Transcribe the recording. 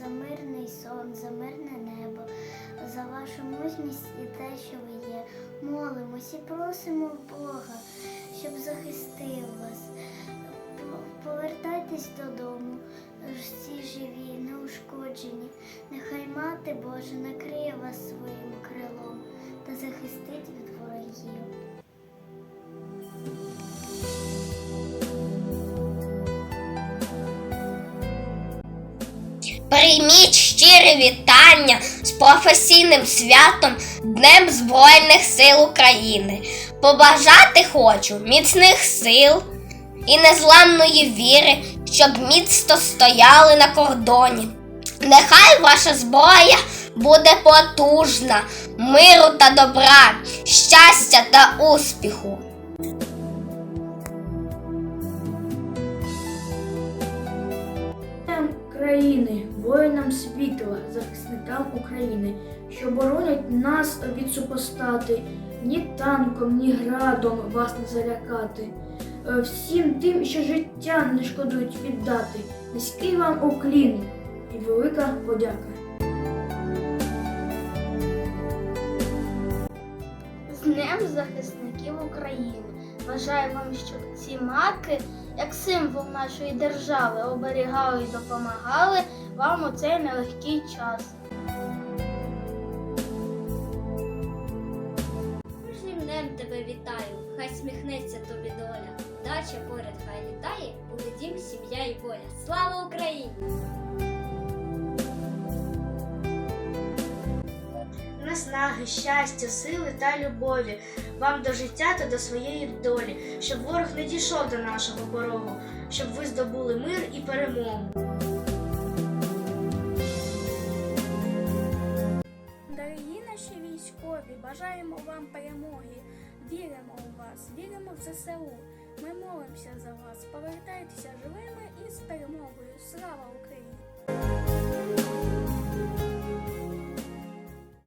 за мирний сон, за мирне небо, за вашу мужність і те, що ви є. Молимось і просимо Бога, щоб захистив вас. Повертайтесь додому, всі живі, неушкоджені. Нехай мати Божа накриє вас своїм. Прийміть щире вітання з професійним святом Днем Збройних сил України. Побажати хочу міцних сил і незламної віри, щоб міцно стояли на кордоні. Нехай ваша зброя буде потужна, миру та добра, щастя та успіху. Воїнам країни, воїнам світла, захисникам України, що боронять нас від супостати, ні танком, ні градом вас не залякати. Е, Всім тим, що життя не шкодують віддати, низький вам уклін і велика подяка. З Днем захисників України. Бажаю вам, щоб ці маки, як символ нашої держави, оберігали і допомагали вам у цей нелегкий час. Кожним днем тебе вітаю, хай сміхнеться тобі доля. Дача поряд хай літає, буде дім, сім'я і воля. Слава Україні! Наснаги, щастя, сили та любові вам до життя та до своєї долі, щоб ворог не дійшов до нашого порогу, щоб ви здобули мир і перемогу. Дорогі наші військові, бажаємо вам перемоги. Віримо у вас, віримо в ЗСУ. Ми молимося за вас. Повертайтеся живими і з перемогою. Слава Україні!